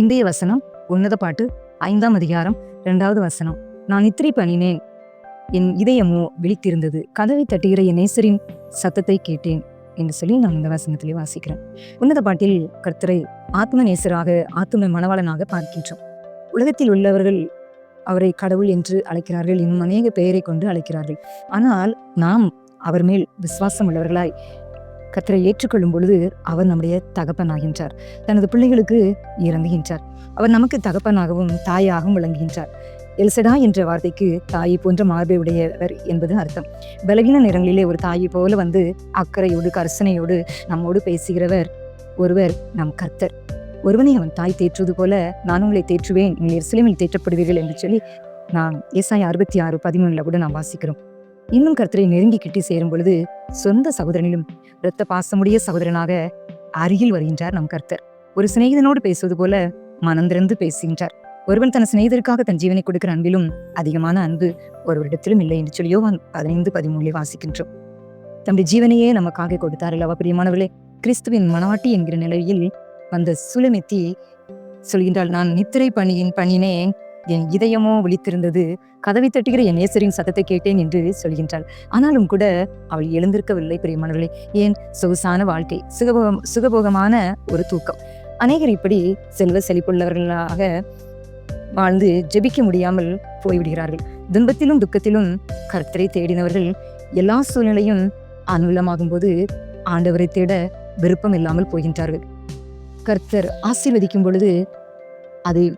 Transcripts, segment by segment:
இந்திய வசனம் உன்னத பாட்டு ஐந்தாம் அதிகாரம் இரண்டாவது வசனம். நான் நித்திரை பண்ணினேன் என் இதயமோ விழித்திருந்தது. கதவை தட்டுகிற என் நேசரின் சத்தத்தை கேட்டேன் என்று சொல்லி நான் இந்த வசனத்திலே வாசிக்கிறேன். உன்னத பாட்டில் கர்த்தரை ஆத்ம நேசராக ஆத்ம மனவாளனாக பார்க்கின்றோம். உலகத்தில் உள்ளவர்கள் அவரை கடவுள் என்று அழைக்கிறார்கள் இன்னும் அநேக பெயரை கொண்டு அழைக்கிறார்கள். ஆனால் நாம் அவர் மேல் விசுவாசம் உள்ளவர்களாய் கத்தரை ஏற்றுக்கொள்ளும் பொழுது அவர் நம்முடைய தகப்பனாகின்றார். தனது பிள்ளைகளுக்கு இறங்குகின்றார். அவர் நமக்கு தகப்பனாகவும் தாயாகவும் விளங்குகின்றார். எல்சடா என்ற வார்த்தைக்கு தாயை போன்ற மார்பை உடையவர் என்பது அர்த்தம். பலகீன நேரங்களிலே ஒரு தாயை போல வந்து அக்கறையோடு கர்சனையோடு நம்மோடு பேசுகிறவர் ஒருவர் நம் கர்த்தர். ஒருவனை அவன் தாய் தேற்றுவது போல நான் உங்களை தேற்றுவேன் நீங்கள் எருசலேமில் தேற்றப்படுவீர்கள் என்று சொல்லி நான் ஏசாய அறுபத்தி ஆறு பதிமூணுல கூட நாம் வாசிக்கிறோம். இன்னும் கர்த்தரை நெருங்கி கிட்டி சேரும் பொழுது சொந்த சகோதரனிலும் இரத்த பாசமுடைய சகோதரனாக அருகில் வருகின்றார் நம் கர்த்தர். ஒரு சிநேகிதனோடு பேசுவது போல மனந்திறந்து பேசுகின்றார். ஒருவன் தன் சிநேகிதருக்காக தன் ஜீவனை கொடுக்கிற அன்பிலும் அதிகமான அன்பு ஒருவரிடத்திலும் இல்லை என்று சொல்லியோ பதினைந்து பதிமூணில் வாசிக்கின்றோம். தம்முடைய ஜீவனையே நமக்காக கொடுத்தார் அல்லவா பிரியமானவர்களே கிறிஸ்துவின் மனவாட்டி என்கிற நிலையில் வந்த சுலமெத்தி சொல்கின்றாள் நான் நித்திரை பணியின் பணினேன் என் இதயமோ விழித்திருந்தது. கதவை தட்டுகிற என் நேசரின் சத்தத்தை கேட்டேன் என்று சொல்கின்றாள். ஆனாலும் கூட அவள் எழுந்திருக்கவில்லை பிரியமானவர்களே. ஏன்? சொகுசான வாழ்க்கை சுகபோகம் சுகபோகமான ஒரு தூக்கம். அநேகர் இப்படி செல்வ செழிப்புள்ளவர்களாக வாழ்ந்து ஜெபிக்க முடியாமல் போய்விடுகிறார்கள். துன்பத்திலும் துக்கத்திலும் கர்த்தரை தேடினவர்கள் எல்லா சூழ்நிலையும் அனுகூலமாகும் போது ஆண்டவரை தேட விருப்பம் இல்லாமல் போகின்றார்கள். கர்த்தர் ஆசீர்வதிக்கும் பொழுது அதை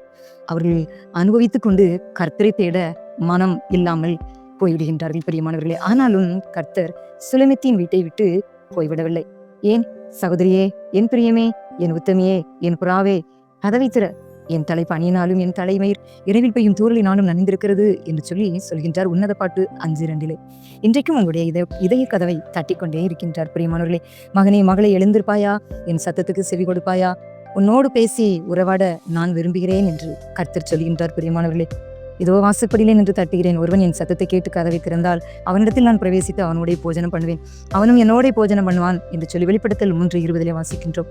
அவர்கள் அனுபவித்துக் கொண்டு கர்த்தரை தேட மனம் இல்லாமல் போய்விடுகின்றார்கள் பிரியமானவர்களே. ஆனாலும் கர்த்தர் சுலமித்தின் வீட்டை விட்டு போய்விடவில்லை. ஏன்? சகோதரியே என் பிரியமே என் உத்தமியே என் புறாவே கதவை திற. என் தலை பணியினாலும் என் தலைமயிர் இரவில் பெய்யும் தூரலினாலும் நனைந்திருக்கிறது என்று சொல்லி சொல்கின்றார் உன்னத பாட்டு அஞ்சு இரண்டிலே. இன்றைக்கும் உங்களுடைய இத இதய கதவை தட்டிக்கொண்டே இருக்கின்றார் பிரியமானவர்களே. மகனே மகளை எழுந்திருப்பாயா? என் சத்தத்துக்கு செவி கொடுப்பாயா? உன்னோடு பேசி உறவாட நான் விரும்புகிறேன் என்று கர்த்தர் சொல்கின்றார் பிரியமானவர்களே. இதோ வாசப்படியிலே நின்று தட்டுகிறேன். ஒருவன் என் சத்தத்தை கேட்டு கதவை திறந்தால் அவனிடத்தில் நான் பிரவேசித்து அவனோடைய போஜனம் பண்ணுவேன். அவனும் என்னோட போஜனம் பண்ணுவான் என்று சொல்லி வெளிப்படுத்தல் மூன்று இருபதிலே வாசிக்கின்றோம்.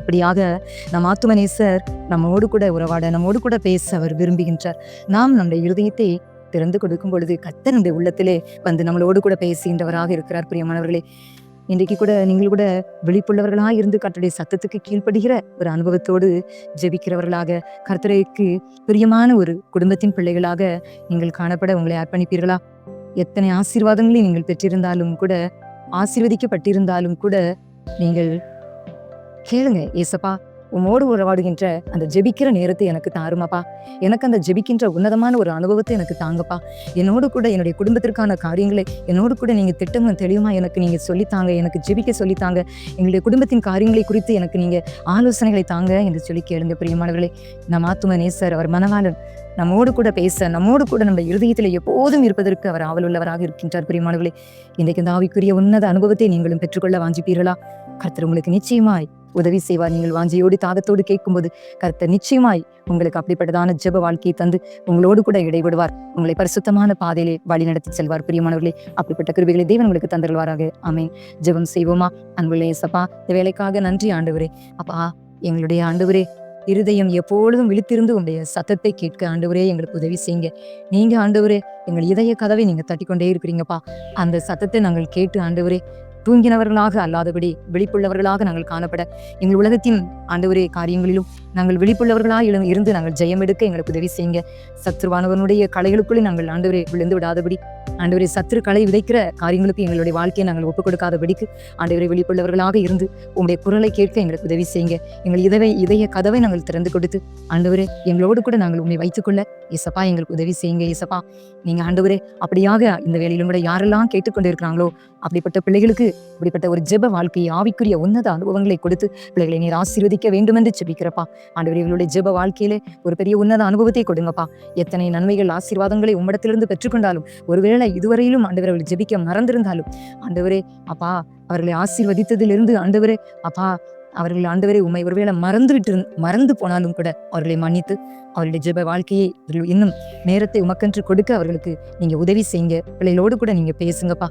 இப்படியாக நம் ஆத்துமனேசர் நம்மோடு கூட உறவாட நம்மோடு கூட பேச அவர் விரும்புகின்றார். நாம் நம்முடைய இருதயத்தை திறந்து கொடுக்கும் பொழுது கர்த்தர் உள்ளத்திலே வந்து நம்மளோடு கூட பேசுகின்றவராக இருக்கிறார் பிரியமானவர்களே. இன்றைக்கு கூட நீங்கள் கூட விழிப்புள்ளவர்களாக இருந்து கர்த்தருடைய சத்தத்துக்கு கீழ்ப்படுகிற ஒரு அனுபவத்தோடு ஜெபிக்கிறவர்களாக கர்த்தரைக்கு பிரியமான ஒரு குடும்பத்தின் பிள்ளைகளாக நீங்கள் காணப்பட உங்களை அர்ப்பணிப்பீர்களா? எத்தனை ஆசீர்வாதங்களை நீங்கள் பெற்றிருந்தாலும் கூட ஆசீர்வதிக்கப்பட்டிருந்தாலும் கூட நீங்கள் கேளுங்க ஏசப்பா. உமோடு உறவாடுகின்ற அந்த ஜெபிக்கிற நேரத்தை எனக்கு தாருமாப்பா. எனக்கு அந்த ஜெபிக்கின்ற உன்னதமான ஒரு அனுபவத்தை எனக்கு தாங்கப்பா. என்னோடு கூட என்னுடைய குடும்பத்திற்கான காரியங்களை என்னோடு கூட நீங்க திட்டமும் தெளிவுமா எனக்கு நீங்க சொல்லித்தாங்க எனக்கு ஜெபிக்க சொல்லித்தாங்க எங்களுடைய குடும்பத்தின் காரியங்களை குறித்து எனக்கு நீங்க ஆலோசனைகளை தாங்க என்று சொல்லி கேளுங்க பிரியமானவர்களே. நம் ஆத்தும நேசர் அவர் மனவாளன் நம்மோடு கூட பேச நம்மோடு கூட நம்ம இருதயத்தில் எப்போதும் இருப்பதற்கு அவர் ஆவலுள்ளவராக இருக்கின்றார் பிரியமானவர்களே. இன்றைக்கு இந்த ஆவிக்குரிய உன்னத அனுபவத்தை நீங்களும் பெற்றுக்கொள்ள வாஞ்சிப்பீர்களா? கர்த்தர் உங்களுக்கு நிச்சயமாய் உதவி செய்வார் நீங்கள் வாஞ்சியோடு தாகத்தோடு கேட்கும்போது கர்த்தர் நிச்சயமாய் உங்களுக்கு அப்படிப்பட்டதான ஜெப வாழ்க்கையை தந்து உங்களோடு கூட இடைவிடுவார் உங்களை பரிசுத்தமான பாதையிலே வழி நடத்தி செல்வார். பிரியமானவர்களே அப்படிப்பட்ட கிருபிகளை தேவன் உங்களுக்கு தந்தருள்வாராக அமேன் ஜெபம் செய்வோமா? அன்புள்ளே சப்பா இந்த வேலைக்காக நன்றி ஆண்டவரே. அப்பா எங்களுடைய ஆண்டவரே இருதயம் எப்பொழுதும் விழித்திருந்து உங்களுடைய சத்தத்தை கேட்க ஆண்டவரே எங்களுக்கு உதவி செய்யுங்க. நீங்க ஆண்டவரே எங்கள் இதய கதவை நீங்க தட்டிக்கொண்டே இருக்கிறீங்கப்பா. அந்த சத்தத்தை நாங்கள் கேட்டு ஆண்டவரே தூங்கினவர்களாக அல்லாதபடி விழிப்புள்ளவர்களாக நாங்கள் காணப்பட எங்கள் உலகத்தின் ஆண்டவரே காரியங்களிலும் நாங்கள் விழிப்புள்ளவர்களாக இருந்து நாங்கள் ஜெயம் எடுக்க எங்களுக்கு உதவி செய்யுங்க. சத்ருவானவனுடைய கலைகளுக்குள்ளே நாங்கள் ஆண்டவரே விழுந்து விடாதபடி ஆண்டவரே சத்ரு கலை விதைக்கிற காரியங்களுக்கு எங்களுடைய வாழ்க்கையை நாங்கள் ஒப்புக் கொடுக்காதபடிக்கு ஆண்டவரை விழிப்புள்ளவர்களாக இருந்து உங்களுடைய குரலை கேட்க எங்களுக்கு உதவி செய்யுங்க. எங்கள் இதவை இதய கதவை நாங்கள் திறந்து கொடுத்து ஆண்டவரே எங்களோடு கூட நாங்கள் உண்மை வைத்துக்கொள்ள இசப்பா எங்களுக்கு உதவி செய்யுங்க. இசப்பா நீங்கள் ஆண்டவரே அப்படியாக இந்த வேலையிலும் கூட யாரெல்லாம் கேட்டுக்கொண்டு இருக்கிறாங்களோ அப்படிப்பட்ட பிள்ளைகளுக்கு இப்படிப்பட்ட ஒரு ஜெப வாழ்க்கையை ஆவிக்குரிய உன்னத அனுபவங்களை கொடுத்து பிள்ளைகளை நீர் ஆசீர்வதிக்க வேண்டும் என்று ஜெபிக்கிறப்பா. ஆண்டவர் இவர்களுடைய ஜெப வாழ்க்கையிலே ஒரு பெரிய உன்னத அனுபவத்தை கொடுங்கப்பா. எத்தனை நன்மைகள் ஆசீர்வாதங்களை உம்மிடத்திலிருந்து பெற்றுக்கொண்டாலும் ஒருவேளை இதுவரையிலும் ஆண்டவர் அவர்கள் ஜெபிக்க மறந்திருந்தாலும் ஆண்டவரே அப்பா அவர்களை ஆசீர்வதித்ததிலிருந்து ஆண்டவரே அப்பா அவர்கள் ஆண்டவரை உண்மை ஒருவேளை மறந்துவிட்டு மறந்து போனாலும் கூட அவர்களை மன்னித்து அவருடைய ஜெப வாழ்க்கையை இன்னும் நேரத்தை உமக்கென்று கொடுக்க அவர்களுக்கு நீங்க உதவி செய்யுங்க. பிள்ளைகளோடு கூட நீங்க பேசுங்கப்பா.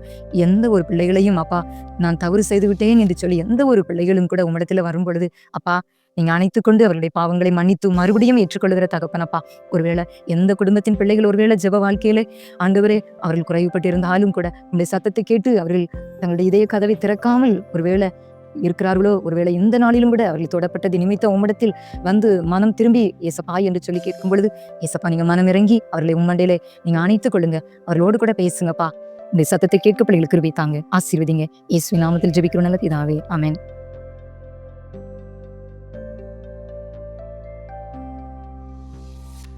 எந்த ஒரு பிள்ளைகளையும் அப்பா நான் தவறு செய்து விட்டேன் என்று சொல்லி எந்த ஒரு பிள்ளைகளும் கூட உம்மிடத்துல வரும் பொழுது அப்பா நீங்க அணைத்து கொண்டு அவருடைய பாவங்களை மன்னித்து மறுபடியும் ஏற்றுக்கொள்கிற தகப்பனப்பா. ஒருவேளை எந்த குடும்பத்தின் பிள்ளைகள் ஒருவேளை ஜெப வாழ்க்கையிலே ஆண்டவரே அவர்கள் குறைவுபட்டிருந்தாலும் கூட உங்களுடைய சத்தத்தை கேட்டு அவர்கள் தங்களுடைய இதய கதவை திறக்காமல் ஒருவேளை இருக்கிறார்களோ? ஒருவேளை இந்த நாளிலும் கூட அவர்கள் தொடப்பட்டது நிமித்த உம்மிடத்தில் வந்து மனம் திரும்பி ஏசப்பா என்று சொல்லி கேட்கும் பொழுது ஏசப்பா நீங்க மனம் இறங்கி அவர்களை உம்மண்டையில நீங்க அணைத்துக் கொள்ளுங்க. அவர்களோடு கூட பேசுங்கப்பா. இந்த சத்தத்தை கேட்க பிள்ளைகளுக்கு கிருபை தாங்க ஆசீர்வதிங்க. இயேசுவின் நாமத்தில் ஜெபிக்கிறோம் நல்ல பிதாவே. அமேன்